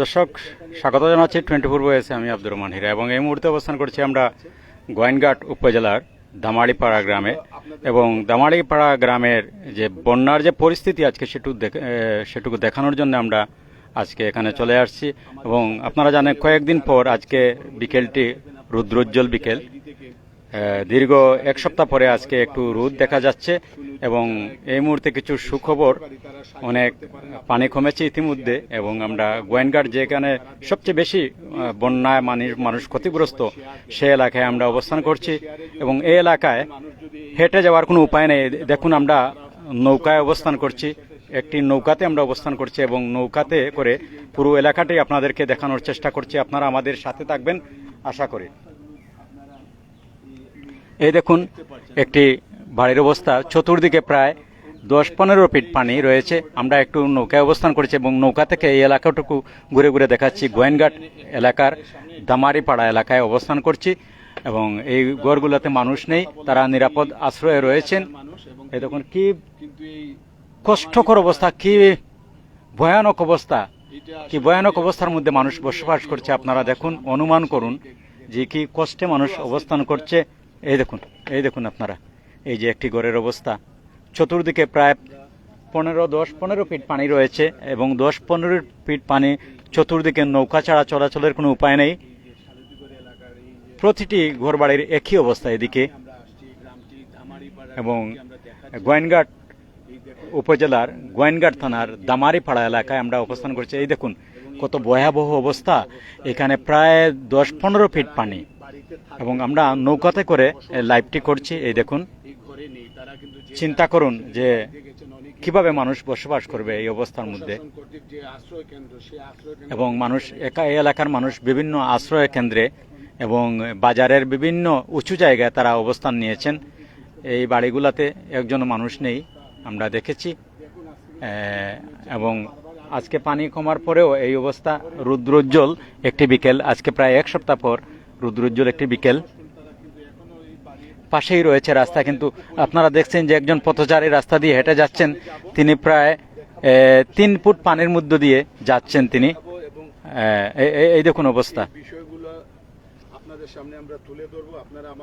দর্শক, স্বাগত জানাচ্ছি টোয়েন্টি ফোর বয়েসে আমি আব্দুর রহমান হীরা। এবং এই মুহূর্তে অবস্থান করছি আমরা গোয়েনঘাট উপজেলার দামাড়িপাড়া গ্রামে। এবং দামাড়িপাড়া গ্রামের যে বন্যার যে পরিস্থিতি আজকে সেটুকু সেটুকু দেখানোর জন্য আমরা আজকে এখানে চলে আসছি। এবং আপনারা জানেন, কয়েকদিন পর আজকে বিকেলটি রুদ্রোজ্জ্বল বিকেল। দীর্ঘ এক সপ্তাহ পরে আজকে একটু রোদ দেখা যাচ্ছে এবং এই মুহূর্তে কিছু সুখবর অনেক পানি কমেছে ইতিমধ্যে এবং আমরা গোয়েনঘাট যেখানে সবচেয়ে বেশি বন্যায় মানুষ মানুষ ক্ষতিগ্রস্ত, সে এলাকায় আমরা অবস্থান করছি এবং এই এলাকায় হেঁটে যাওয়ার কোনো উপায় নেই। দেখুন আমরা নৌকায় অবস্থান করছি, একটি নৌকাতে আমরা অবস্থান করছি এবং নৌকাতে করে পুরো এলাকাটি আপনাদেরকে দেখানোর চেষ্টা করছি। আপনারা আমাদের সাথে থাকবেন, আশা করি। এই দেখুন, একটি বাড়ির অবস্থা। চতুর্দিকে প্রায় দশ পনেরো ফিট পানি রয়েছে। আমরা একটু নৌকায় অবস্থান করেছি এবং নৌকা থেকে এই এলাকাটুকু ঘুরে ঘুরে দেখাচ্ছি। গোয়েনঘাট এলাকার দামারিপাড়া এলাকায় অবস্থান করছি এবং এই গড়গুলোতে মানুষ নেই, তারা নিরাপদ আশ্রয়ে রয়েছেন। এই দেখুন, কি কষ্টকর অবস্থা, কি ভয়ানক অবস্থা। কি ভয়ানক অবস্থার মধ্যে মানুষ বসবাস করছে। আপনারা দেখুন, অনুমান করুন যে কি কষ্টে মানুষ অবস্থান করছে। এই দেখুন এই দেখুন আপনারা। এই যে একটি ঘরের অবস্থা। চতুর্দিকে প্রায় পনেরো, দশ, পনেরো ফিট পানি রয়েছে এবং দশ, পনেরো ফিট পানি চতুর্দিকে নৌকা ছাড়া চলাচলের কোনো উপায় নেই। প্রতিটি ঘরবাড়ির একই অবস্থা এদিকে। এবং গোয়েনঘাট উপজেলার গোয়েনঘাট থানার দামারিপাড়া এলাকায় আমরা অবস্থান করছি। এই দেখুন, কত ভয়াবহ অবস্থা। এখানে প্রায় দশ, পনেরো ফিট পানি। এবং আমরা নৌকাতে করে লাইভটি করছি। এই দেখুন। চিন্তা করুন যে কীভাবে মানুষ বসবাস করবে এই অবস্থার মধ্যে। এবং মানুষ একা, এই এলাকার মানুষ বিভিন্ন আশ্রয় কেন্দ্রে এবং বাজারের বিভিন্ন উঁচু জায়গায় তারা অবস্থান নিয়েছেন। এই বাড়িগুলোতে একজন মানুষ নেই, আমরা দেখেছি। এবং আজকে পানি কমার পরেও এই অবস্থা রুদ্রোজ্জ্বল একটি বিকেল। আজকে প্রায় এক সপ্তাহ পর রুদ্রোজ্জ্বল একটি বিকেল। পাশেই রয়েছে রাস্তা, কিন্তু আপনারা দেখছেন যে একজন পথচারী রাস্তা দিয়ে হেঁটে যাচ্ছেন। তিনি প্রায় তিন ফুট পানির মধ্য দিয়ে যাচ্ছেন তিনি। এই দেখুন অবস্থা।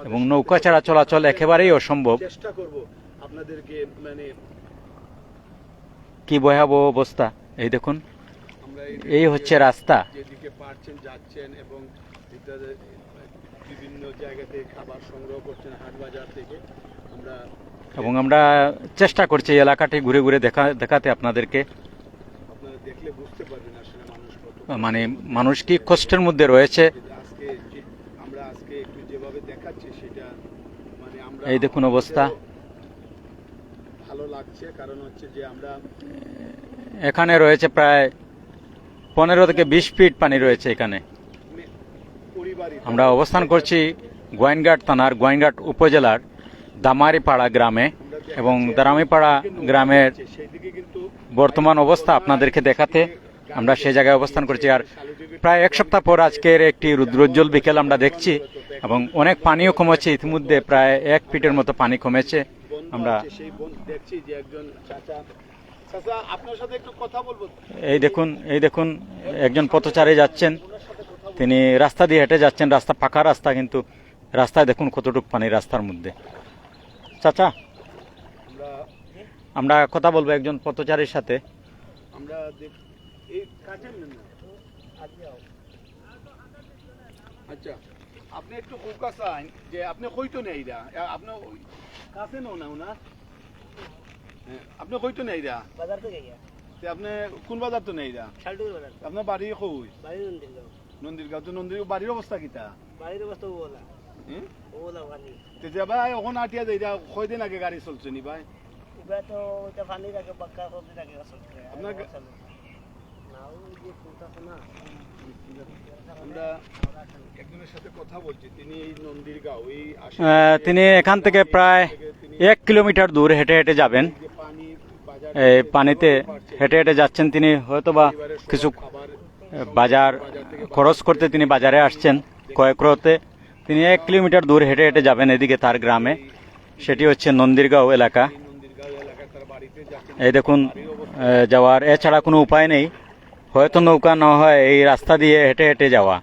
এবং নৌকা ছাড়া চলাচল একেবারেই অসম্ভব। কি ভয়াবহ অবস্থা, এই দেখুন। এই হচ্ছে রাস্তা। বিভিন্ন জায়গা থেকে খাবার সংগ্রহ করছেন হাট বাজার থেকে। আমরা এবং আমরা চেষ্টা করছি এই এলাকাটি ঘুরে ঘুরে দেখা দেখাতে আপনাদেরকে। আপনারা দেখলে বুঝতে পারবেন আসলে মানুষ মানে মানুষ কি কষ্টের মধ্যে রয়েছে? আজকে আমরা আজকে একটু যেভাবে দেখাচ্ছি সেটা মানে আমরা এই দেখুন অবস্থা। ভালো লাগছে কারণ হচ্ছে যে আমরা এখানে রয়েছে প্রায় পনেরো থেকে বিশ ফিট পানি রয়েছে এখানে। আমরা অবস্থান করছি গোয়েনঘাট থানার গোয়েনঘাট উপজেলার দামারিপাড়া গ্রামে এবং দামারিপাড়া গ্রামের বর্তমান অবস্থা আপনাদেরকে দেখাতে আমরা সেই জায়গায় অবস্থান করছি। আর প্রায় এক সপ্তাহ পর আজকের একটি রুদ্রোজ্জ্বল বিকেল আমরা দেখছি এবং অনেক পানিও কমেছে। ইতিমধ্যে প্রায় এক ফিটের মতো পানি কমেছে। আমরা এই দেখুন এই দেখুন, একজন পথচারী যাচ্ছেন। তিনি রাস্তা দিয়ে হেঁটে যাচ্ছেন রাস্তা পাকা রাস্তা কিন্তু রাস্তায় দেখুন কতটুকু পানি রাস্তার মধ্যে। চাচা আমরা আমরা কথা বলব একজন পথচারীর সাথে। আমরা দেখ- এই কাজের নেন না। আচ্ছা আপনি একটু ফোকাস আইন যে আপনি কইতো নেই আপনি কাছে নো না না হ্যাঁ, আপনি কইতো নেই রা। বাজার থেকে গিয়া আপনি কোন বাজার তো নেই বাজার। আপনার বাড়ি কই? বাড়ির মন্দির যাও নন্দীরগাঁও তো নন্দীর বাড়ির অবস্থা কিতা? বাড়ির অবস্থা ওলা। ওলা পানি তে ভাই ওখানে আটিয়া যাই কয়দিন আগে গাড়ি চলছে নি ভাই? এবার তো ওইটা পানি রাখে বাক্কা রাখে আপনার তিনি এখান থেকে প্রায় এক কিলোমিটার দূর হেঁটে হেঁটে যাবেন। পানিতে হেঁটে হেঁটে যাচ্ছেন তিনি হয়তোবা কিছু বাজার খরচ করতে তিনি বাজারে আসছেন ক্রয় করতে তিনি এক কিলোমিটার দূর হেঁটে হেঁটে যাবেন এদিকে তার গ্রামে। সেটি হচ্ছে নন্দীরগাঁও এলাকা। এই দেখুন যাওয়ার এছাড়া কোনো উপায় নেই। হয়তো নৌকা না হয় এই রাস্তা দিয়ে হেঁটে হেঁটে যাওয়া।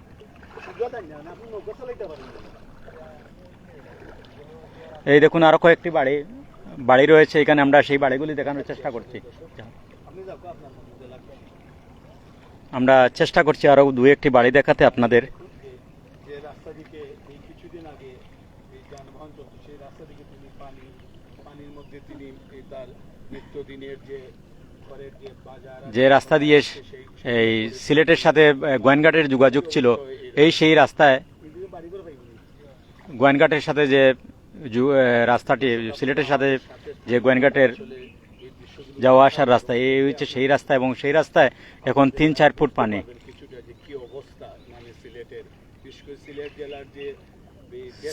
এই দেখুন, আরও কয়েকটি বাড়ি বাড়ি রয়েছে। এখানে আমরা সেই বাড়িগুলি দেখানোর চেষ্টা করছি আপনি যাও আপনার মধ্যে লাগবে আমরা চেষ্টা করছি আরও দু একটি বাড়ি দেখাতে আপনাদের। যে রাস্তা দিয়ে এই সিলেটের সাথে গোয়েনঘাটের যোগাযোগ ছিল এই সেই রাস্তায় গোয়েনঘাটের সাথে যে রাস্তাটি সিলেটের সাথে যে গোয়েনঘাটের যাওয়া আসার রাস্তা। এই হচ্ছে সেই রাস্তা এবং সেই রাস্তায় এখন তিন চার ফুট পানি।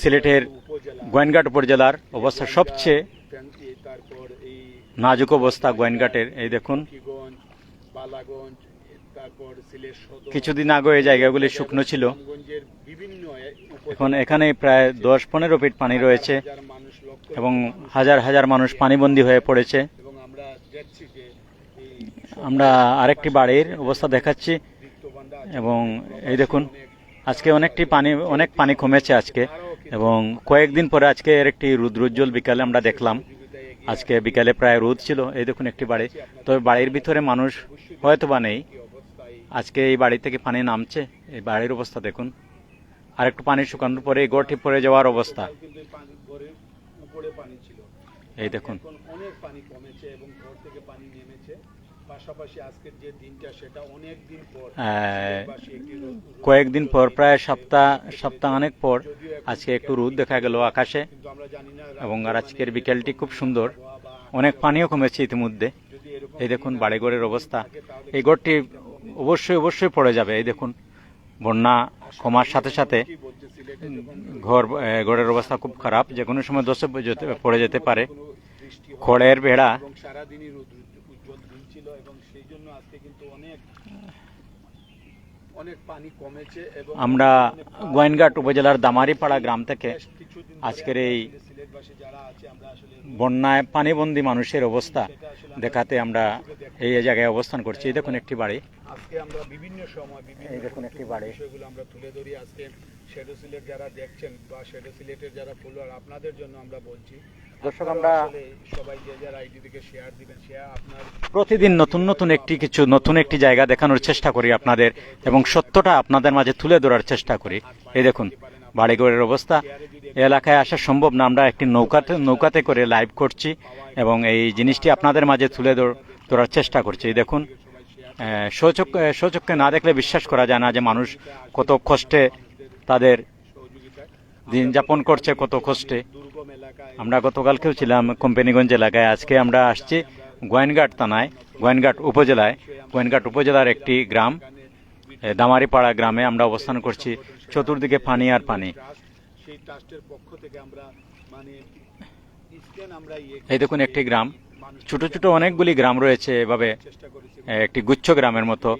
সিলেটের গোয়েনঘাট উপজেলার অবস্থা সবচেয়ে নাজুক অবস্থা গোয়েনঘাটের। এই দেখুন। কিছুদিন আগে এই জায়গাগুলি শুকনো ছিল। এখন এখানে প্রায় দশ পনেরো ফিট পানি রয়েছে এবং হাজার হাজার মানুষ পানিবন্দী হয়ে পড়েছে এবং আমরা দেখছি যে এই আমরা আরেকটি বাড়ির অবস্থা দেখাচ্ছি এবং এই দেখুন, আজকে অনেকটি পানি, অনেক পানি কমেছে আজকে এবং কয়েকদিন পরে আজকে এর একটি রুদ্রোজ্জ্বল বিকালে আমরা দেখলাম। আজকে বিকালে প্রায় রোদ ছিল, এই দেখুন একটি বাড়ি। তবে বাড়ির ভিতরে মানুষ হয়তো বা নেই। আজকে এই বাড়ি থেকে পানি নামছে, এই বাড়ির অবস্থা দেখুন। আর একটু পানি শুকানোর পরে এই গড়টি পড়ে যাওয়ার অবস্থা। এই দেখুন। অনেক পানি কমেছে এবং ঘর থেকে পানি নেমেছে। পাশাপাশি আজকের যে দিনটা সেটা অনেক দিন পর। রোদ- কয়েকদিন পর প্রায় সপ্তাহ সপ্তাহ অনেক পর আজকে একটু রোদ দেখা গেল আকাশে এবং আর আজকের বিকেলটি খুব সুন্দর। অনেক পানিও কমেছে ইতিমধ্যে। এই দেখুন বাড়িঘরের অবস্থা। এই ঘরটি অবশ্যই অবশ্যই পড়ে যাবে। এই দেখুন বন্যা কমার সাথে সাথে ঘর ঘরের অবস্থা খুব খারাপ। যে কোনো সময় দশে পড়ে যেতে পারে। হয় খড়ের বেড়া এবং সারাদিনই রোদ উজ্জ্বল দিন ছিল এবং সেই জন্য আজকে কিন্তু অনেক অনেক পানি কমেছে এবং আমরা গোয়েনঘাট উপজেলার দামারিপাড়া গ্রাম থেকে আজকের এই বন্যায় পানিবন্দী মানুষের অবস্থা দেখাতে আমরা এই জায়গায় অবস্থান করছি। এই দেখুন একটি বাড়ি। আজকে আমরা বিভিন্ন সময় বিভিন্ন এই দেখুন একটি বাড়ি। বিষয়গুলো আমরা তুলে ধরি। আজকে শেডো সিলেট যারা দেখছেন বা শেডো সিলেটের যারা ফলোয়ার আপনাদের জন্য আমরা বলছি দর্শক, আমরা- সবাই যে যারা আইডি থেকে শেয়ার দিবেন শেয়ার আপনার প্রতিদিন নতুন নতুন একটি কিছু নতুন একটি জায়গা দেখানোর চেষ্টা করি আপনাদের এবং সত্যটা আপনাদের মাঝে তুলে ধরার চেষ্টা করি। এই দেখুন বাড়িঘরের অবস্থা। এলাকায় আসা সম্ভব না আমরা একটি নৌকাতে নৌকাতে করে লাইভ করছি এবং এই জিনিসটি আপনাদের মাঝে তুলে ধরার চেষ্টা করছি। এই দেখুন সচক সচক্ষে না দেখলে বিশ্বাস করা যায় না যে মানুষ কত কষ্টে তাদের দিন যাপন করছে কত কষ্টে। আমরা গতকালকেও ছিলাম কোম্পানিগঞ্জ এলাকায়, আজকে আমরা আসছি গোয়েনঘাট থানায়, গোয়েনঘাট উপজেলায়। গোয়েনঘাট উপজেলার একটি গ্রাম দামারিপাড়া গ্রামে আমরা অবস্থান করছি, চতুর্দিকে পানি আর পানি। এই দেখুন একটি গ্রাম, ছোট ছোট অনেকগুলি গ্রাম রয়েছে এভাবে একটি গুচ্ছ গ্রামের মতো।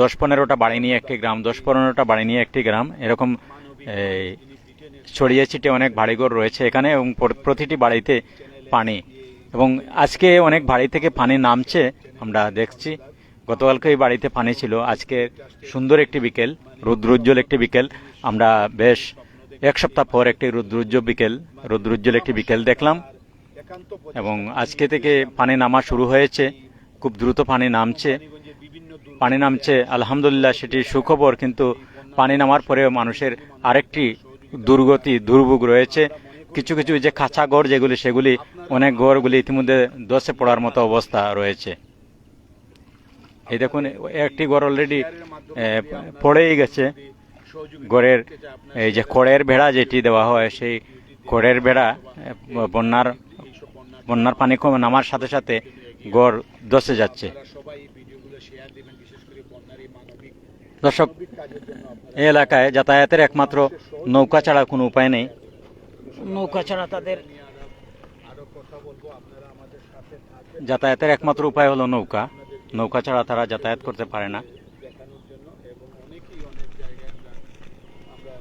দশ পনেরোটা বাড়ি নিয়ে একটি গ্রাম, দশ পনেরোটা বাড়ি নিয়ে একটি গ্রাম, এরকম ছড়িয়ে ছিটে অনেক বাড়িঘর রয়েছে এখানে এবং প্রতিটি বাড়িতে পানি। এবং আজকে অনেক বাড়ি থেকে পানি নামছে, আমরা দেখছি। গতকালকে এই বাড়িতে পানি ছিল। আজকে সুন্দর একটি বিকেল, রুদ্রোজ্জ্বল একটি বিকেল। আমরা বেশ এক সপ্তাহ পর একটি রুদ্রোজ্জ্বল বিকেল, রুদ্রোজ্জ্বল একটি বিকেল দেখলাম। এবং আজকে থেকে পানি নামা শুরু হয়েছে। খুব দ্রুত পানি নামছে। পানি নামছে, আলহামদুলিল্লাহ সেটি সুখবর। কিন্তু পানি নামার পরেও মানুষের আরেকটি দুর্গতি দুর্ভোগ রয়েছে। কিছু কিছু যে কাঁচা গড় যেগুলি সেগুলি অনেক গড়গুলি ইতিমধ্যে দশে পড়ার মতো অবস্থা রয়েছে। এই দেখুন একটি গড় অলরেডি পড়েই গেছে। আপনার এই যে খড়ের বেড়া যেটি দেওয়া হয় সেই খড়ের এ, বন্যার বন্যার পানি কমে নামার সাথে সাথে গড় দশে যাচ্ছে আপনারা সবাই এই ভিডিওগুলো শেয়ার দিবেন বিশেষ করে বন্যার এই মানবিক দর্শক এই এলাকায় যাতায়াতের একমাত্র নৌকা ছাড়া কোনো উপায় নেই। নৌকা ছাড়া তাদের নিয়ে আরো- আরও কথা বলব আপনারা আমাদের সাথে থাকবেন যাতায়াতের একমাত্র উপায় হলো নৌকা। নৌকা ছাড়া তারা যাতায়াত করতে পারে না। দেখানোর জন্য এবং অনেকেই অনেক জায়গায় আমরা আমরা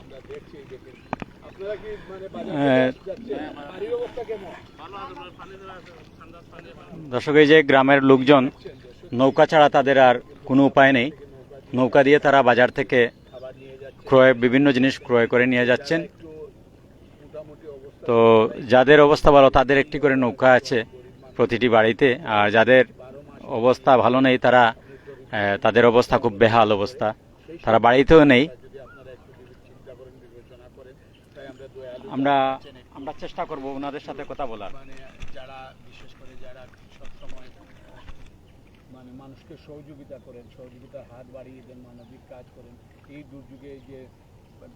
আমরা দেখছি দেখেন। আপনারা কি যাচ্ছে বাড়ির অবস্থা কেমন? দর্শক, এই যে গ্রামের লোকজন নৌকা ছাড়া তাদের আর কোনো উপায় নেই। নৌকা দিয়ে তারা বাজার থেকে ক্রয়, বিভিন্ন জিনিস ক্রয় করে নিয়ে যাচ্ছেন। তো যাদের অবস্থা ভালো, তাদের একটি করে নৌকা আছে প্রতিটি বাড়িতে। আর যাদের অবস্থা ভালো নেই, তারা তাদের অবস্থা খুব বেহাল অবস্থা। তারা বাড়িতেও নেই। আমরা আমরা চেষ্টা করব ওনাদের সাথে কথা বলার। মানে যারা বিশেষ করে যারা সবসময় মানে মানুষকে সহযোগিতা করেন সহযোগিতার হাত বাড়িয়ে দেন মানবিক কাজ করেন এই দুর্যোগে যে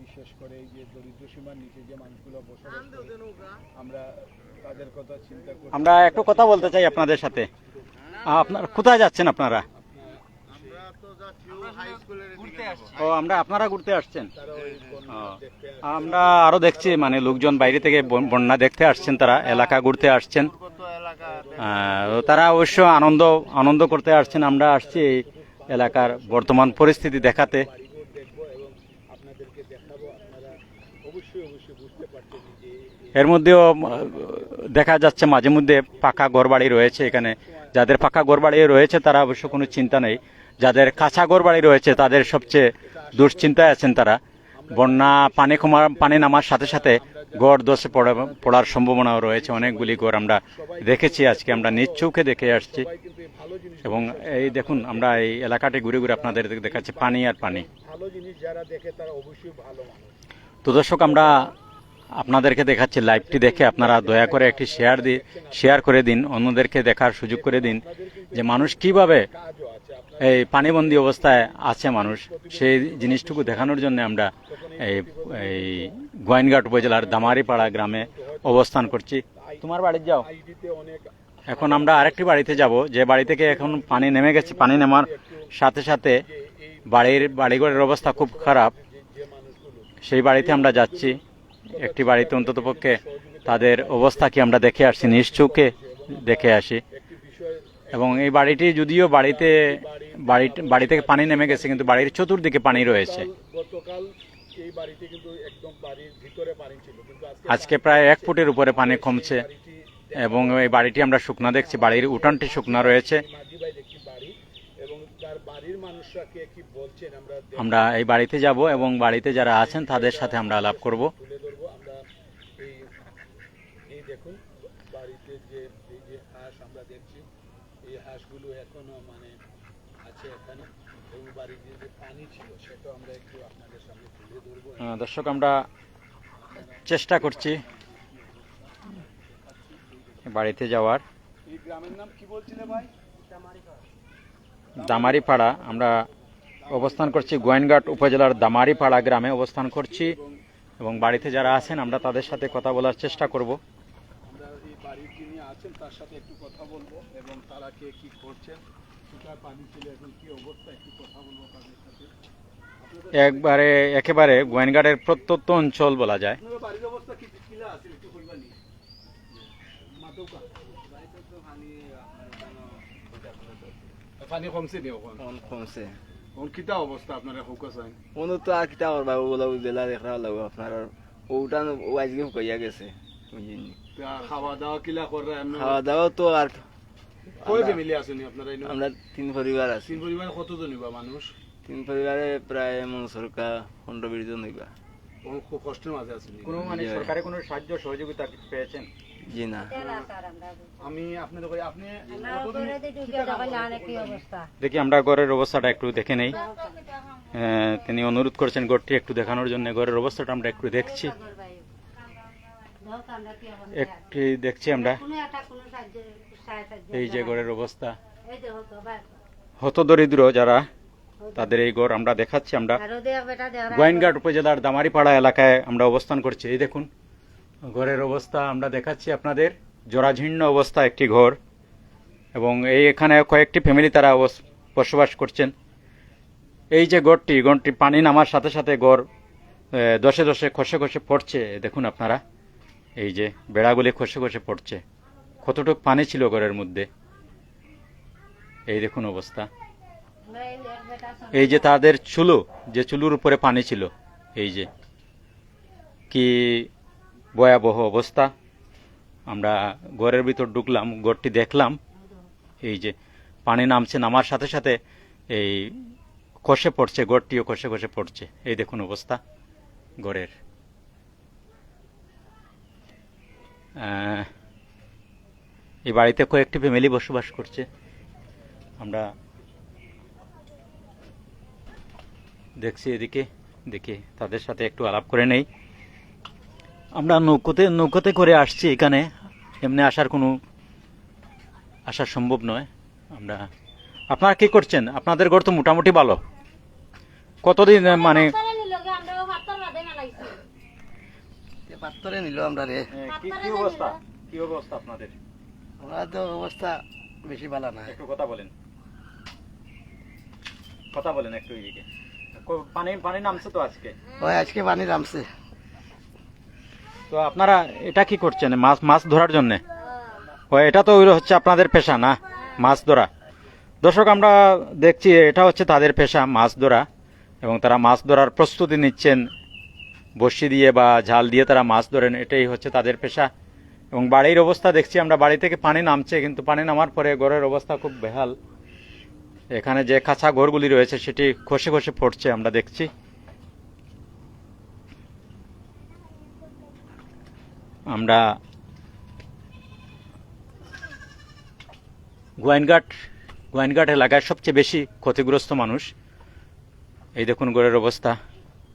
বিশেষ করে এই যে দরিদ্র সীমার নিচে যে মানুষগুলো বসবাস করে আমরা তাদের কথা চিন্তা করি আমরা একটু কথা বলতে চাই আপনাদের সাথে। আপনার কোথায় যাচ্ছেন আপনারা? ও আমরা আপনারা ঘুরতে আসছেন? ও, দেখতে আমরা আরও দেখছি মানে লোকজন বাইরে থেকে বন্যা দেখতে আসছেন তারা এলাকা ঘুরতে আসছেন। তো তারা অবশ্য আনন্দ আনন্দ করতে আসছেন আমরা আসছি এই এলাকার বর্তমান পরিস্থিতি দেখাতে। বাড়িঘর দেখব এবং আপনাদেরকে দেখাবো আপনারা অবশ্যই অবশ্যই বুঝতে পারছেন যে এই এর মধ্যেও দেখা যাচ্ছে মাঝে মধ্যে পাকা ঘরবাড়ি রয়েছে এখানে। যাদের পাকা ঘরবাড়ি রয়েছে তারা অবশ্য কোনো চিন্তা নেই। যাদের কাঁচা ঘরবাড়ি রয়েছে তাদের সবচেয়ে দুশ্চিন্তায় আছেন তারা। বন্যা পানি কমা পানি নামার সাথে সাথে গড় দোষে পড়া পড়ার সম্ভাবনাও রয়েছে। অনেকগুলি গড় আমরা দেখেছি আজকে আমরা নিজ চোখে দেখে আসছি। এবং এই দেখুন আমরা এই এলাকাটি ঘুরে ঘুরে আপনাদের দেখাচ্ছি পানি আর পানি। তো দর্শক আমরা আপনাদেরকে দেখাচ্ছি লাইভটি দেখে আপনারা দয়া করে একটি শেয়ার দি শেয়ার করে দিন, অন্যদেরকে দেখার সুযোগ করে দিন যে মানুষ কীভাবে এই পানিবন্দী অবস্থায় আছে মানুষ। সেই জিনিসটুকু দেখানোর জন্য আমরা এই এই গোয়াইনঘাট উপজেলার দামারিপাড়া গ্রামে অবস্থান করছি। তোমার বাড়ি যাও। এখন আমরা আরেকটি বাড়িতে যাব, যে বাড়ি থেকে এখন পানি নেমে গেছে। পানি নেমার সাথে সাথে বাড়ির, বাড়িঘরের অবস্থা খুব খারাপ। সেই বাড়িতে আমরা যাচ্ছি। একটি বাড়িতে অন্তত পক্ষে তাদের অবস্থা কি আমরা দেখে আসছি? নিশ্চুকে দেখে আসি। এবং এই বাড়িটি যদিও বাড়িতে, বাড়ি বাড়ি থেকে পানি নেমে গেছে, কিন্তু বাড়ির চতুর্দিকে পানি রয়েছে। আজকে প্রায় এক ফুটের উপরে পানি কমছে এবং এই বাড়িটি আমরা শুকনা দেখছি। বাড়ির উঠানটি শুকনা রয়েছে। আমরা এই বাড়িতে যাব এবং বাড়িতে যারা আছেন তাদের সাথে আমরা আলাপ করব তুলে ধরবো আমরা এই এই দেখুন বাড়িতে যে এই যে হাঁস আমরা দেখছি এই হাঁসগুলো এখনও মানে আছে এখানে। এবং বাড়িতে যে পানি ছিল সেটা আমরা একটু আপনাদের সামনে তুলে ধরবো। দর্শক আমরা চেষ্টা করছি বাড়িতে যাওয়ার। এই গ্রামের নাম কি বলছিলে ভাই? দামারিপাড়া আমরা অবস্থান করছি গোয়েনঘাট উপজেলার দামারিপাড়া গ্রামে অবস্থান করছি। এবং বাড়িতে যারা আছেন আমরা তাদের সাথে কথা বলার চেষ্টা করব আমরা এই বাড়ির যিনি আছেন তার সাথে একটু কথা বলব এবং তারা কে কি করছেন কোথায় পানি ছিল এখন কি অবস্থা একটু কথা বলব তাদের সাথে। একবারে একেবারে গোয়েনঘাটের প্রত্যন্ত অঞ্চল বলা যায়। আপনার বাড়ির অবস্থা কি কিলা আছে একটু কইবা পানি কমছে নি ওখান কমছে। কোন কিতা অবস্থা আপনারা হুকা চাই কোনো তো আর কিতা করবা ওগুলো জেলা দেখা লাগবে আপনার ওটা ও আজকে শুকাইয়া গেছে। খাওয়া দাওয়া কিলা খাওয়া দাওয়া তো আর কয় ফ্যামিলি আছেন আপনারা আমরা তিন পরিবার আছি। তিন পরিবারে কতজন হইবা মানুষ? তিন পরিবারে প্রায় মন সরকার পনেরো বিশ জন হইবা। খুব কষ্টের মাঝে আছেন। কোনো মানে সরকারি কোনো সাহায্য সহযোগিতা পেয়েছেন? জি না। আমি আপনাদের কই আপনি দেখি আমরা ঘরের অবস্থাটা একটু দেখে নেই। তিনি অনুরোধ করেছেন ঘরটি একটু দেখানোর জন্য। ঘরের অবস্থাটা আমরা একটু দেখছি। একটি দেখছি আমরা। এই যে ঘরের অবস্থা। হত দরিদ্র যারা তাদের এই ঘর আমরা দেখাচ্ছি আমরা। গোয়াইনঘাট উপজেলার দামারিপাড়া এলাকায় আমরা অবস্থান করছি। এই দেখুন ঘরের অবস্থা আমরা দেখাচ্ছি আপনাদের। জরাজীর্ণ অবস্থা একটি ঘর। এবং এই এখানে কয়েকটি ফ্যামিলি তারা বসবাস করছেন। এই যে গড়টি গড়টি পানি নামার সাথে সাথে গড় আহ, দশে দশে খসে খসে পড়ছে। দেখুন আপনারা। এই যে বেড়াগুলি খসে খসে পড়ছে। কতটুকু পানি ছিল ঘরের মধ্যে? এই দেখুন অবস্থা। এই যে তাদের চুলো, যে চুলুর উপরে পানি ছিল, এই যে। কি ভয়াবহ অবস্থা। আমরা ঘরের ভিতর ঢুকলাম, ঘরটি দেখলাম। এই যে পানি নামছে, নামার সাথে সাথে এই খসে পড়ছে, ঘরটিও খসে খসে পড়ছে। এই দেখুন অবস্থা ঘরের। এই বাড়িতে কয়েকটি ফ্যামিলি বসবাস করছে। আমরা দেখছি এদিকে, দেখি তাদের সাথে একটু আলাপ করে নেই। আমরা নৌকোতে নৌকোতে করে আসছি এখানে। এমনি আসার কোনো আসা সম্ভব নয়। আমরা, আপনারা কি করছেন? আপনাদের ঘর তো মোটামুটি ভালো। কতদিন মানে পাত্তরে নিল আমরা রে। কি কি অবস্থা? কি অবস্থা আপনাদের? আমরা তো অবস্থা বেশি ভালো না। একটু কথা বলেন। কথা বলেন একটু এদিকে। পানি পানি নামছে তো আজকে? ওই আজকে পানি নামছে। তো আপনারা এটা কি করছেন? মাছ মাছ ধরার জন্য? ও এটা তো ওই হচ্ছে আপনাদের পেশা না? মাছ ধরা। দর্শক আমরা দেখছি এটা হচ্ছে তাদের পেশা মাছ ধরা। এবং তারা মাছ ধরার প্রস্তুতি নিচ্ছেন বড়শি দিয়ে বা জাল দিয়ে তারা মাছ ধরেন, এটাই হচ্ছে তাদের পেশা। এবং বাড়ির অবস্থা দেখছি, আমরা বাড়ি থেকে পানি নামছে, কিন্তু পানি নামার পরে ঘরের অবস্থা খুব বেহাল। এখানে যে খাঁচা ঘরগুলি রয়েছে, সেটি খসে খসে পড়ছে, আমরা দেখছি। আমরা গোয়াইনঘাট গোয়াইনঘাট এলাকায় সবচেয়ে বেশি ক্ষতিগ্রস্ত মানুষ। এই দেখুন ঘরের অবস্থা,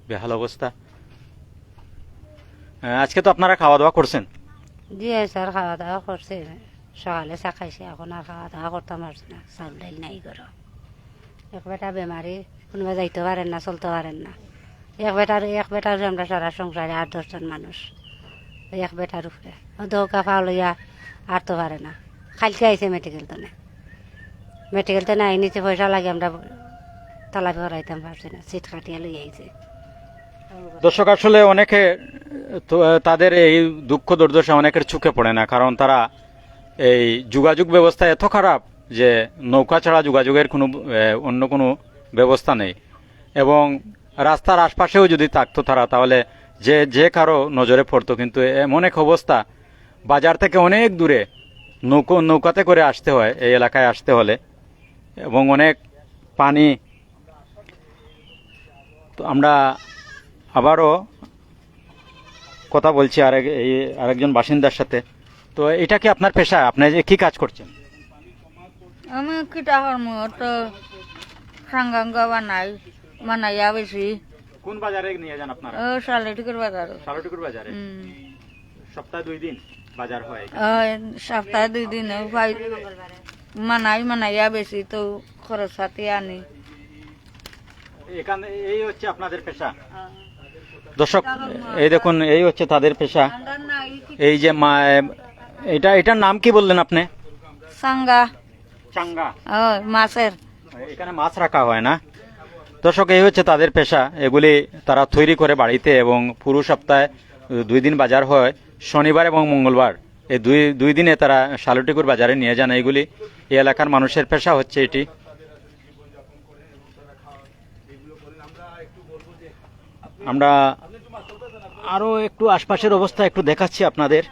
বেহাল অবস্থা। আজকে তো আপনারা খাওয়া দাওয়া করছেন? জি স্যার খাওয়া দাওয়া করছে। সকালে চা খাইছে, এখন আর খাওয়া দাওয়া করতাম পারছি না। চাউল ডাইল নাই করো এক বেটা বেমারি কোনোবা যাইতে পারেন না চলতে পারেন না। এক বেটার এক বেটার আমরা সারা সংসারে আট দশজন মানুষ এক বেটার উপরে। দৌকা ফাও লইয়া আর তো পারে না। খালকে আইছে মেডিকেল তো না। মেডিকেল তো নাই, নিচে পয়সা লাগে, আমরা তলা করাইতাম পারছি না। সিট কাটিয়া লই আইছে। দর্শক, আসলে অনেকে তাদের এই দুঃখ দুর্দশা অনেকের চোখে পড়ে না, কারণ তারা এই যোগাযোগ ব্যবস্থা এত খারাপ যে নৌকা ছাড়া যোগাযোগের কোনো অন্য কোনো ব্যবস্থা নেই। এবং রাস্তার আশপাশেও যদি থাকতো তারা, তাহলে যে যে কারও নজরে পড়তো। কিন্তু এমন এক অবস্থা, বাজার থেকে অনেক দূরে নৌকো, নৌকাতে করে আসতে হয়, এই এলাকায় আসতে হলে। এবং অনেক পানি, তো আমরা আবারও কথা বলছি আরেক এই আরেকজন বাসিন্দার সাথে। তো এটা কি আপনার পেশা? আপনি যে কি কাজ করছেন? আমি কিটা করমু তো সাঙ্গাঙ্গ বানাই বানাইয়া বেশি। কোন বাজারে নিয়ে যান আপনারা? ও সালে টিকের বাজার। শালটিকুর বাজারে? সপ্তাহে দুই দিন বাজার হয় সপ্তাহে দুই দিন ভাই মানাই মানাইয়া বেশি তো খরচ পাতি আনি। এখানে এই হচ্ছে আপনাদের পেশা? দর্শক এই দেখুন এই হচ্ছে তাদের পেশা। এই যে মা এটা এটার নাম কি বললেন আপনি? সাঙ্গা। চাঙ্গা মাছের। এখানে মাছ রাখা হয় না। দর্শক এই হচ্ছে তাদের পেশা। এগুলি তারা তৈরি করে বাড়িতে এবং পুরো সপ্তাহে দুই দিন বাজার হয় শনিবার এবং মঙ্গলবার। এই দুই দুই দিনে তারা শালুটিকুর বাজারে নিয়ে যান এইগুলি। এই এলাকার মানুষের পেশা হচ্ছে এটি। আমরা আরও একটু আশপাশের অবস্থা একটু দেখাচ্ছি আপনাদের।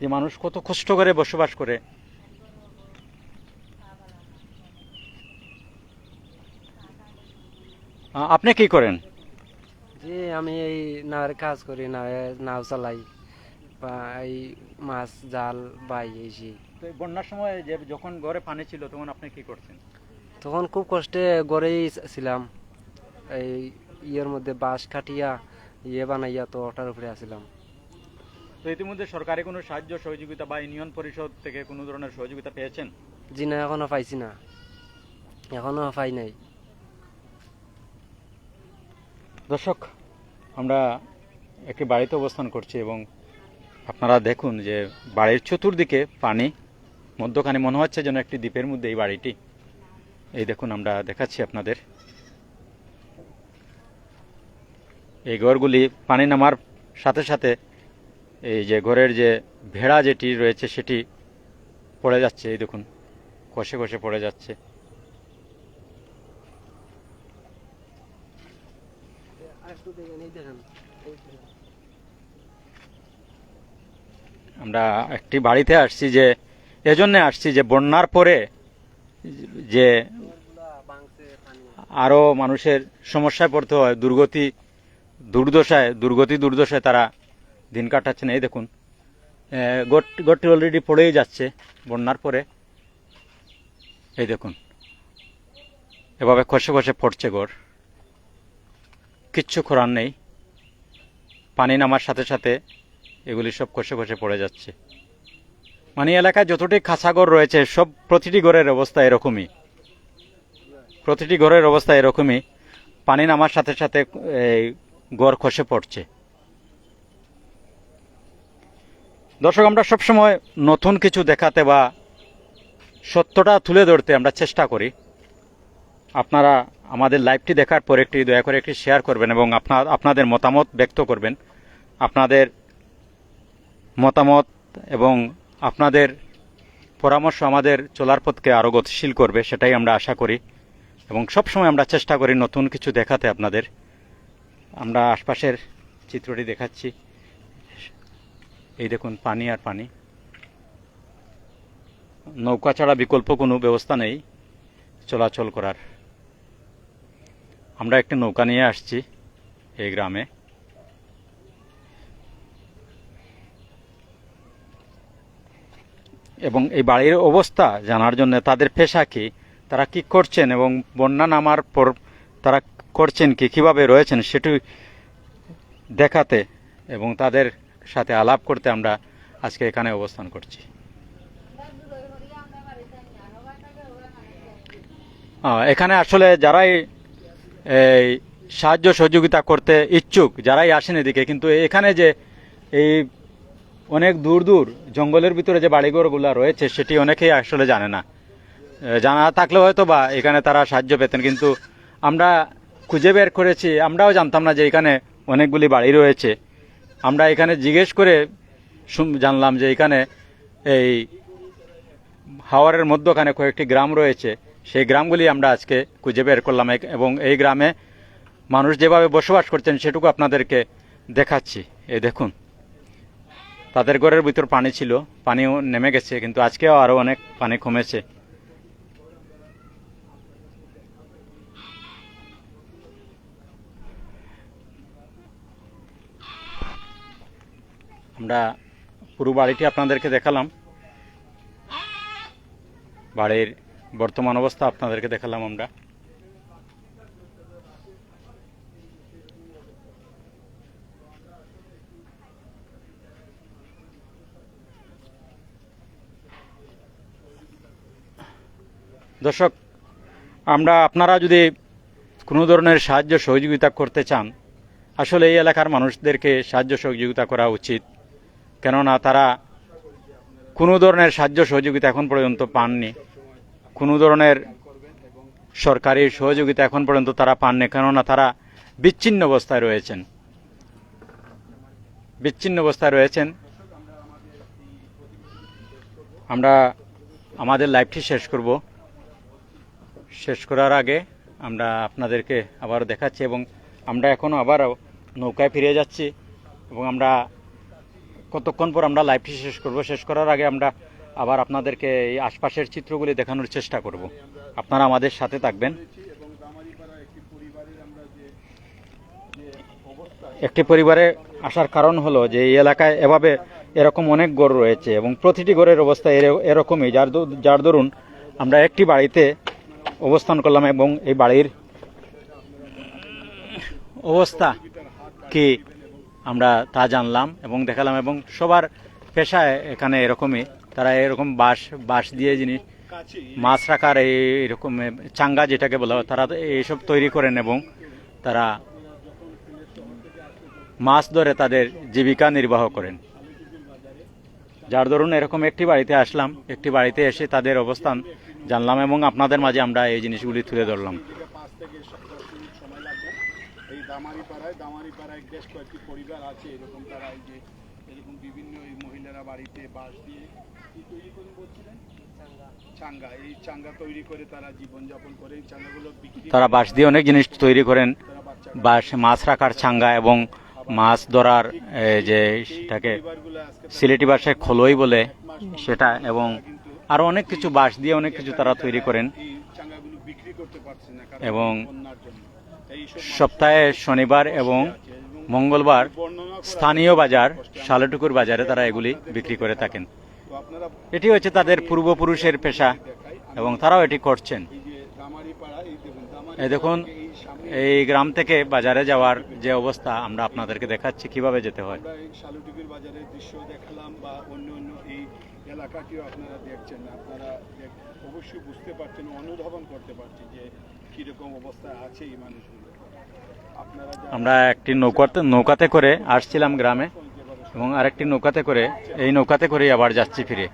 যে মানুষ কত কষ্ট করে বসবাস করে। আপনি কি করেন? জি আমি এই নাওয়ের কাজ করি নাওয়ে নাও চালাই বা এই মাছ জাল বাই তো বন্যার সময় যে যখন ঘরে পানি ছিল তখন আপনি কি করছেন? তখন খুব কষ্টে গড়েই ছিলাম। এই ইয়ের মধ্যে বাঁশ কাটিয়া ইয়ে বানাইয়া তো ওটার উপরে আসিলাম। তো ইতিমধ্যে সরকারি কোনো সাহায্য সহযোগিতা বা ইউনিয়ন পরিষদ থেকে কোনো ধরনের সহযোগিতা পেয়েছেন? জি না এখনও পাইছি না। এখনও পাই নাই। দর্শক আমরা একটি বাড়িতে অবস্থান করছি এবং আপনারা দেখুন যে বাড়ির চতুর্দিকে পানি মধ্যখানে মনে হচ্ছে যেন একটি দ্বীপের মধ্যে এই বাড়িটি। এই দেখুন আমরা দেখাচ্ছি আপনাদের। এই ঘরগুলি পানি নামার সাথে সাথে এই যে ঘরের যে ভেড়া যেটি রয়েছে সেটি পড়ে যাচ্ছে, এই দেখুন কষে কষে পড়ে যাচ্ছে। আমরা একটি বাড়িতে আসছি যে, এজন্য আসছি যে বন্যার পরে যে আরও মানুষের সমস্যায় পড়তে হয়, দুর্গতি দুর্দশায়, দুর্গতি দুর্দশায় তারা দিন কাটাচ্ছেন এই দেখুন গড়টি অলরেডি পড়েই যাচ্ছে বন্যার পরে। এই দেখুন, এভাবে খসে খসে পড়ছে গড় কিচ্ছু করার নেই। পানি নামার সাথে সাথে এগুলি সব খসে খসে পড়ে যাচ্ছে। মানে এলাকায় যতটি খাঁচাঘর রয়েছে, সব প্রতিটি ঘরের অবস্থা এরকমই। প্রতিটি ঘরের অবস্থা এরকমই। পানি নামার সাথে সাথে ঘর খসে পড়ছে। দর্শক, আমরা সবসময় নতুন কিছু দেখাতে বা সত্যটা তুলে ধরতে আমরা চেষ্টা করি। আপনারা আমাদের লাইভটি দেখার পর একটি দয়া করে একটি শেয়ার করবেন এবং আপনার আপনাদের মতামত ব্যক্ত করবেন। আপনাদের মতামত এবং আপনাদের পরামর্শ আমাদের চলার পথকে আরও গতিশীল করবে, সেটাই আমরা আশা করি। এবং সবসময় আমরা চেষ্টা করি নতুন কিছু দেখাতে আপনাদের। আমরা আশপাশের চিত্রটি দেখাচ্ছি। এই দেখুন, পানি আর পানি। নৌকা ছাড়া বিকল্প কোনো ব্যবস্থা নেই চলাচল করার। আমরা একটি নৌকা নিয়ে আসছি এই গ্রামে। এবং এই বাড়ির অবস্থা জানার জন্য তাদের পেশা কি, তারা কি করছেন এবং বন্যা নামার পর তারা করছেন কি, কীভাবে রয়েছেন সেটি দেখাতে এবং তাদের সাথে আলাপ করতে আমরা আজকে এখানে অবস্থান করছি। এখানে আসলে যারাই এই সাহায্য সহযোগিতা করতে ইচ্ছুক, যারাই আসেন এদিকে, কিন্তু এখানে যে এই অনেক দূর দূর জঙ্গলের ভিতরে যে বাড়িঘরগুলো রয়েছে, সেটি অনেকেই আসলে জানে না। জানা থাকলে হয়তো বা এখানে তারা সাহায্য পেতেন, কিন্তু আমরা খুঁজে বের করেছি। আমরাও জানতাম না যে এখানে অনেকগুলি বাড়ি রয়েছে। আমরা এখানে জিজ্ঞেস করে জানলাম যে এখানে এই হাওয়ারের মধ্যখানে কয়েকটি গ্রাম রয়েছে। সেই গ্রামগুলি আমরা আজকে খুঁজে বের করলাম। এবং এই গ্রামে মানুষ যেভাবে বসবাস করছেন সেটুকু আপনাদেরকে দেখাচ্ছি। এ দেখুন। তাদের ঘরের ভিতর পানি ছিল। পানিও নেমে গেছে, কিন্তু আজকেও আরও অনেক পানি কমেছে। আমরা পুরো বাড়িটি আপনাদেরকে দেখালাম। বাড়ির বর্তমান অবস্থা আপনাদেরকে দেখালাম আমরা। দর্শক, আমরা আপনারা যদি কোনো ধরনের সাহায্য সহযোগিতা করতে চান, আসলে এই এলাকার মানুষদেরকে সাহায্য সহযোগিতা করা উচিত। কেননা তারা কোনো ধরনের সাহায্য সহযোগিতা এখন পর্যন্ত পাননি। কোনো ধরনের সরকারি সহযোগিতা এখন পর্যন্ত তারা পাননি, কেননা তারা বিচ্ছিন্ন অবস্থায় রয়েছেন। বিচ্ছিন্ন অবস্থায় রয়েছেন। আমরা আমাদের লাইভটি শেষ করব। শেষ করার আগে আমরা আপনাদেরকে আবার দেখাচ্ছি এবং আমরা এখনও আবারও নৌকায় ফিরে যাচ্ছি এবং আমরা কতক্ষণ পর আমরা লাইভটি শেষ করব? শেষ করার আগে আমরা আবার আপনাদেরকে এই আশপাশের চিত্রগুলি দেখানোর চেষ্টা করব। আপনারা আমাদের সাথে থাকবেন। একটি পরিবারে আসার কারণ হলো যে, এই এলাকায় এভাবে এরকম অনেক গড় রয়েছে এবং প্রতিটি গড়ের অবস্থা এর- এরকমই। যার যার দরুন আমরা একটি বাড়িতে অবস্থান করলাম এবং এই বাড়ির অবস্থা কি? আমরা তা জানলাম এবং দেখালাম এবং সবার পেশায় এখানে এরকমই। তারা এরকম বাঁশ বাঁশ দিয়ে জিনিস মাছ রাখার এই এরকম চাঙ্গা যেটাকে বলা হয় তারা এইসব তৈরি করেন এবং তারা মাছ ধরে তাদের জীবিকা নির্বাহ করেন। যার ধরুন এরকম একটি বাড়িতে আসলাম, একটি বাড়িতে এসে তাদের অবস্থান জানলাম এবং আপনাদের মাঝে আমরা এই জিনিসগুলি তুলে ধরলাম থেকে পাঁচ থেকে স- দশ মিনিট সময় লাগবে এই দামারিপাড়ায় দামারিপাড়ায় বেশ কয়েকটি পরিবার আছে এরকম তারা এই যে এরকম বিভিন্ন এই মহিলারা বাড়িতে বাঁশ দিয়ে কি তৈরি করে বলছিলেন? চাঙ্গা। এই চাঙ্গা তৈরি করে তারা জীবনযাপন করে। এই চাঙ্গাগুলো বিক্রি তারা বাঁশ দিয়ে অনেক জিনিস তৈরি করেন। বাঁশ মাছ রাখার ছাঙ্গা এবং মাছ ধরার যে সেটাকে সিলেটি ভাষায় খোলই বলে সেটা এবং আরও অনেক কিছু বাঁশ দিয়ে অনেক কিছু তারা তৈরি করেন। এবং সপ্তাহে শনিবার এবং মঙ্গলবার স্থানীয় বাজার, শালটুকুর বাজারে তারা এগুলি বিক্রি করে থাকেন। এটি হচ্ছে তাদের পূর্বপুরুষের পেশা এবং তারাও এটি করছেন। এই দেখুন, এই গ্রাম থেকে বাজারে যাওয়ার যে অবস্থা, আমরা আপনাদেরকে দেখাচ্ছি কীভাবে যেতে হয়। বাজারের দৃশ্য দেখালাম বা অন্য অন্য এই এলাকাটিও আপনারা দেখছেন আপনারা অবশ্যই বুঝতে পারছেন, অনুধাবন করতে পারছেন যে কীরকম অবস্থায় আছে এই মানুষগুলো। আমরা একটি নৌকাতে নৌকাতে করে আসছিলাম গ্রামে এবং আরেকটি নৌকাতে করে এই নৌকাতে করেই আবার যাচ্ছি ফিরে।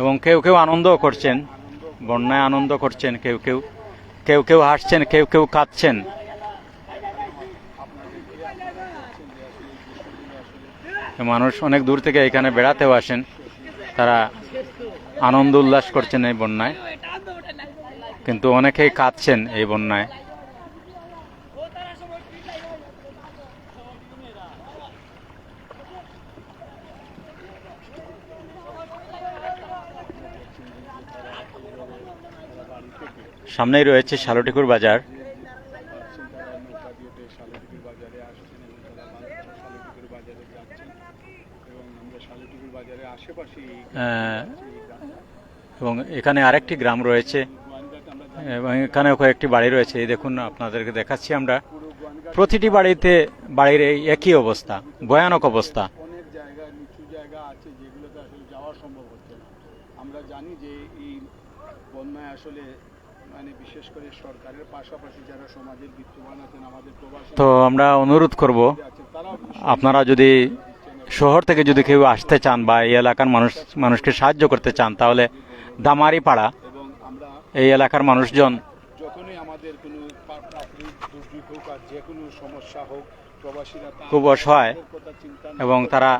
এবং কেউ কেউ আনন্দও করছেন, বন্যায় আনন্দ করছেন, কেউ কেউ কেউ কেউ হাসছেন, কেউ কেউ কাঁদছেন। মানুষ অনেক দূর থেকে এখানে বেড়াতেও আসেন। তারা আনন্দ উল্লাস করছেন এই বন্যায়। কিন্তু অনেকেই কাঁদছেন এই বন্যায়। সামনেই রয়েছে শালটিকুর বাজার। দিয়ে শালুটিকির বাজারে আসছেন এবং তারা শালুটিকির বাজারে যাচ্ছেন এবং আমরা শালুটিকির বাজারের আশেপাশে এবং এখানে আরেকটি গ্রাম রয়েছে। এবং এখানে কয়েকটি বাড়ি রয়েছে। এই দেখুন আপনাদেরকে দেখাচ্ছি আমরা। প্রতিটি বাড়িতে বাড়ির এই একই অবস্থা ভয়ানক অবস্থা। অনেক জায়গা নিচু জায়গা আছে যেগুলোতে আসলে যাওয়া সম্ভব হচ্ছে না। আমরা জানি যে এই বন্যায় আসলে তো আমরা অনুরোধ করব আপনারা যদি শহর থেকে যদি কেউ আসতে চান বা এই এলাকার মানুষ মানুষকে সাহায্য করতে চান তাহলে দামারি পাড়া এই এলাকার মানুষজন খুব অসহায় এবং তারা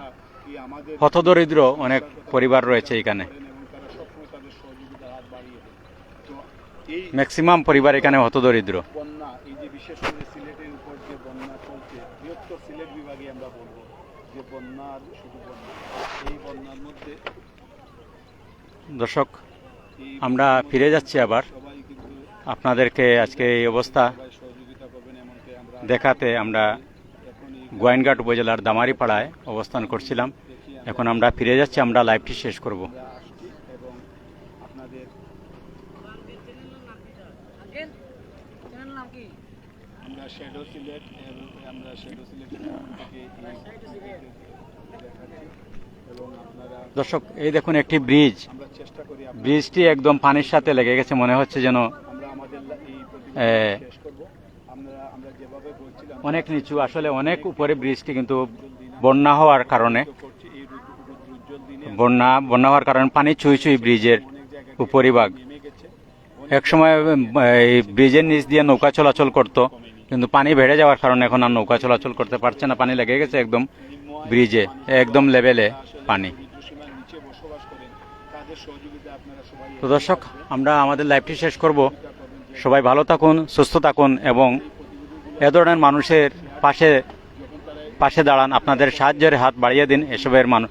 হতদরিদ্র অনেক পরিবার রয়েছে এখানে করেন এবং তারা সবসময় তাদের সহযোগিতার হাত বাড়িয়ে দেন তো এই ম্যাক্সিমাম পরিবার এখানে হতদরিদ্র। বন্যা এই যে বিশেষ করে সিলেটের উপর যে বন্যা চলছে বৃহত্তর সিলেট বিভাগে আমরা বলব যে বন্যার শুধু বন্যা এই বন্যার মধ্যে দর্শক আমরা ফিরে যাচ্ছি আবার। আপনাদেরকে আজকে এই অবস্থা দেখাতে আমরা গোয়াইনঘাট উপজেলার দামারিপাড়ায় অবস্থান করছিলাম। এখন আমরা ফিরে যাচ্ছি আমরা লাইভটি শেষ করব আমরা আসছি এবং আপনাদের আমরা শ্যাডো সিলেট এবং আমরা শ্যাডো সিলেট থেকে এই দেখাচ্ছি এবং আপনারা দর্শক, এই দেখুন একটি ব্রিজ। ব্রিজটি একদম পানির সাথে লেগে গেছে, মনে হচ্ছে যেন অনেক নিচু। আসলে অনেক উপরে ব্রিজটি কিন্তু বন্যা হওয়ার কারণে, বন্যা বন্যা হওয়ার কারণে পানি চুই চুই ব্রিজের উপরিভাগ। এক সময়, এই ব্রিজের নিচ দিয়ে নৌকা চলাচল করত, কিন্তু পানি বেড়ে যাওয়ার কারণে এখন আর নৌকা চলাচল করতে পারছে না। পানি লেগে গেছে একদম ব্রিজে, একদম লেভেলে পানি সীমার নিচে বসবাস করেন তাদের সহযোগিতা আপনারা সবাই তো দর্শক, আমরা আমাদের লাইভটি শেষ করব। সবাই ভালো থাকুন, সুস্থ থাকুন এবং এ ধরনের মানুষের পাশে পাশে দাঁড়ান। আপনাদের সাহায্যের হাত বাড়িয়ে দিন এসবের মানুষ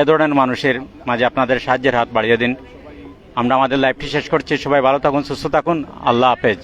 এ ধরনের মানুষের মাঝে আপনাদের সাহায্যের হাত বাড়িয়ে দিন। আমরা আমাদের লাইভটি শেষ করছি। সবাই ভালো থাকুন, সুস্থ থাকুন। আল্লাহ হাফেজ।